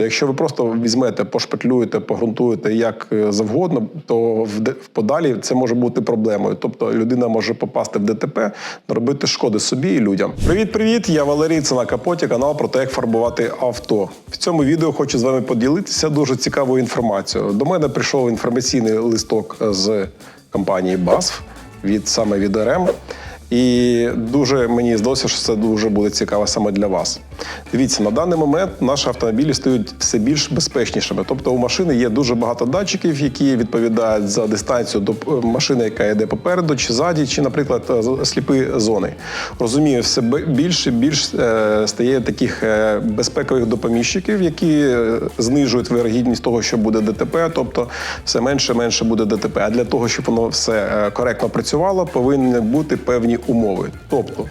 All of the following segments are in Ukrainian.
Тобто, якщо ви просто візьмете, пошпетлюєте, погрунтуєте як е, завгодно, то в, подалі це може бути проблемою. Тобто людина може попасти в ДТП, наробити шкоди собі і людям. Привіт, привіт! Я Валерій. Це на капоті, канал про те, як фарбувати авто. В цьому відео хочу з вами поділитися дуже цікавою інформацією. До мене прийшов інформаційний листок з компанії BASF від саме від РМ. І дуже мені здалося, що це дуже буде цікаво саме для вас. Дивіться, на даний момент наші автомобілі стають все більш безпечнішими. Тобто у машини є дуже багато датчиків, які відповідають за дистанцію до е, машини, яка йде попереду, чи ззаді, чи, наприклад, е, сліпі зони. Розумію, все більше і більше е, стає таких безпекових допоміжчиків, які знижують вирогідність того, що буде ДТП, тобто все менше і менше буде ДТП. А для того, щоб воно все коректно працювало, повинні бути певні умови. Тобто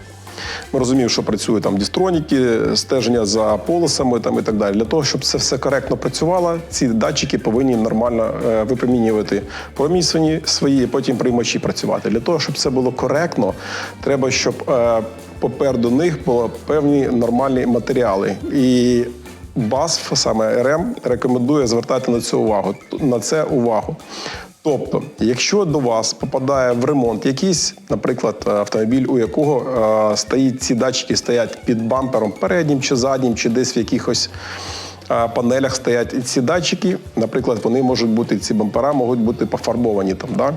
ми розуміємо, що працюють там дістроніки, стеження за полосами там і так далі. Для того, щоб це все коректно працювало, ці датчики повинні нормально е, випромінювати промінь свої, потім приймачі працювати. Для того, щоб це було коректно, треба, щоб е, попереду них були певні нормальні матеріали. І BASF, саме РМ, рекомендує звертати на це увагу. На це увагу. Тобто, якщо до вас попадає в ремонт якийсь, наприклад, автомобіль, у якого е, стоїть ці датчики стоять під бампером переднім чи заднім, чи десь в якихось панелях стоять і ці датчики, наприклад, вони можуть бути, ці бампера можуть бути пофарбовані там. Да?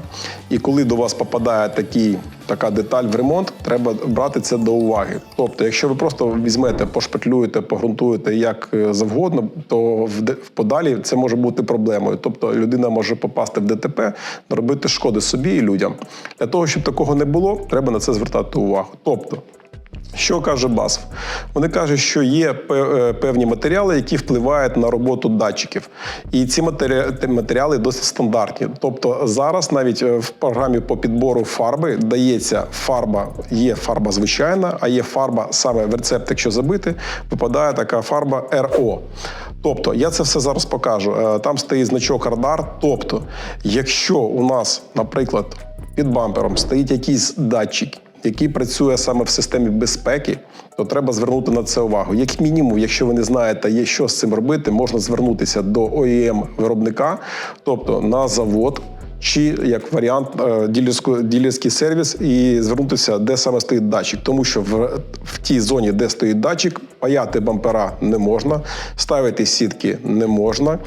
І коли до вас попадає такий, така деталь в ремонт, треба брати це до уваги. Тобто, якщо ви просто візьмете, пошпетлюєте, погрунтуєте як е, завгодно, то в, подалі це може бути проблемою. Тобто людина може попасти в ДТП, наробити шкоди собі і людям. Для того, щоб такого не було, треба на це звертати увагу. Тобто, що каже BASF? Вони кажуть, що є е, певні матеріали, які впливають на роботу датчиків. І ці матеріали досить стандартні. Тобто зараз навіть е, в програмі по підбору фарби дається фарба, є фарба звичайна, а є фарба саме в рецепт, якщо забити, випадає така фарба РО. Тобто, я це все зараз покажу. Е, Там стоїть значок радар. Тобто, якщо у нас, наприклад, під бампером стоїть якийсь датчик, який працює саме в системі безпеки, то треба звернути на це увагу. Як мінімум, якщо ви не знаєте, є що з цим робити, можна звернутися до OEM виробника, тобто на завод. Чи як варіант е, ділерський сервіс і звернутися, де саме стоїть датчик, тому що в, в тій зоні, де стоїть датчик, паяти бампера не можна, ставити сітки не можна,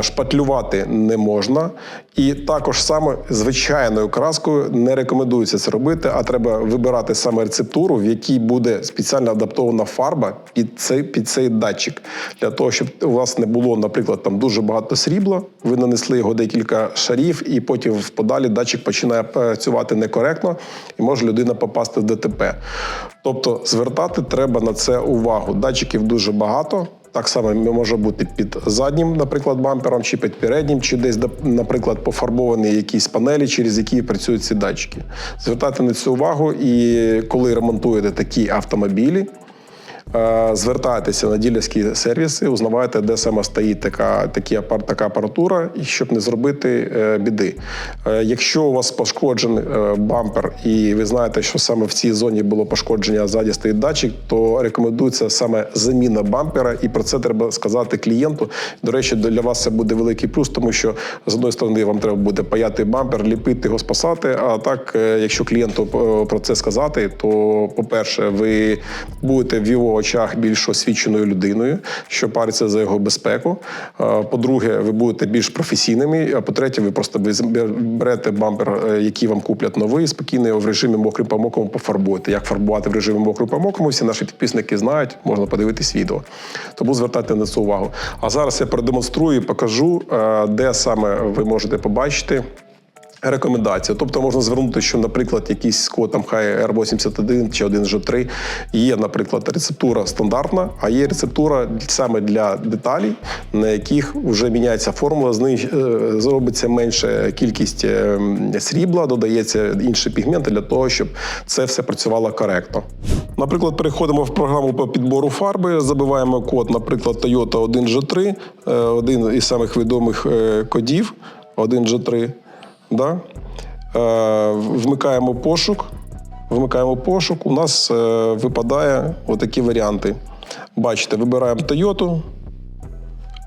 шпатлювати не можна. І також саме звичайною краскою не рекомендується це робити, а треба вибирати саме рецептуру, в якій буде спеціально адаптована фарба під цей, під цей датчик. Для того, щоб у вас не було, наприклад, там дуже багато срібла, ви нанесли його декілька шарів, і потім в подалі датчик починає працювати некоректно, і може людина попасти в ДТП. Тобто звертати треба на це увагу. Датчиків дуже багато. Так само може бути під заднім, наприклад, бампером, чи під переднім, чи десь, наприклад, пофарбовані якісь панелі, через які працюють ці датчики. Звертайте на це увагу, і коли ремонтуєте такі автомобілі, звертайтеся на ділерські сервіси, узнавайте, де саме стоїть така, такі, така апаратура, щоб не зробити е, біди. Е, Якщо у вас пошкоджений е, бампер, і ви знаєте, що саме в цій зоні було пошкодження, а ззаді стоїть датчик, то рекомендується саме заміна бампера, і про це треба сказати клієнту. До речі, для вас це буде великий плюс, тому що з одної сторони вам треба буде паяти бампер, ліпити його, спасати. А так, е, якщо клієнту е, про це сказати, то по-перше, ви будете в його очах більш освіченою людиною, що париться за його безпеку. Е, По-друге, ви будете більш професійними. А по-третє, ви просто берете бампер, е, який вам куплять новий, спокійно його в режимі мокрим по мокрому пофарбуєте. Як фарбувати в режимі мокрим по мокрому, всі наші підписники знають, можна подивитись відео. Тому звертайте на це увагу. А зараз я продемонструю, і покажу, е, де саме ви можете побачити. Рекомендація. Тобто можна звернути, що, наприклад, якийсь код там хай R81 чи 1G3 є, наприклад, рецептура стандартна, а є рецептура саме для деталей, на яких вже міняється формула, зниж... е, зробиться менша кількість е, срібла, додається інші пігменти для того, щоб це все працювало коректно. Наприклад, переходимо в програму по підбору фарби, забиваємо код, наприклад, Toyota 1G3, е, один із самих відомих кодів 1G3. Да? Е, вмикаємо пошук. Вмикаємо пошук. У нас е, випадає отакі варіанти. Бачите, вибираємо Toyota,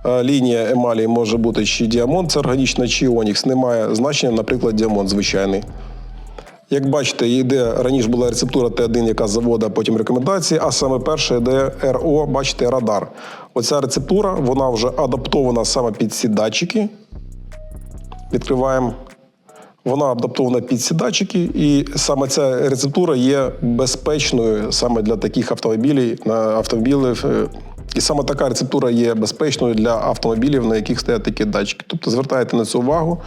е, лінія емалі може бути чи діамонт, це органічна, чи онікс. Немає значення, наприклад, діамонт звичайний. Як бачите, йде раніше була рецептура Т1, яка з заводу, а потім рекомендації, а саме перше йде РО, бачите, радар. Оця рецептура, вона вже адаптована саме під ці датчики. Відкриваємо. Вона адаптована під ці датчики, і саме ця рецептура є безпечною саме для таких автомобілів, автомобілів. е, І саме така рецептура є безпечною для автомобілів, на яких стоять такі датчики. Тобто звертайте на це увагу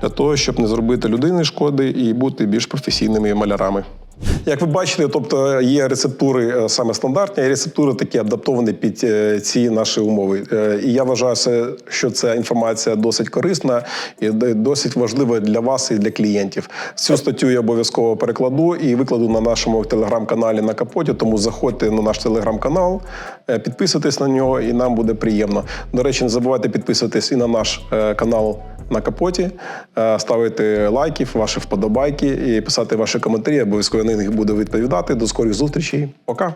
для того, щоб не зробити людині шкоди і бути більш професійними малярами. Як ви бачите, тобто є рецептури е, саме стандартні, є рецептури такі адаптовані під е, ці наші умови. Е, І я вважаю, що ця інформація досить корисна і досить важлива для вас і для клієнтів. Цю статтю я обов'язково перекладу і викладу на нашому телеграм-каналі на капоті. Тому заходьте на наш телеграм-канал, підписуйтесь на нього, і нам буде приємно. До речі, не забувайте підписуватись і на наш канал на капоті, ставити лайків, ваші вподобайки і писати ваші коментарі. Обов'язково на них буду відповідати. До скорих зустрічей. Пока.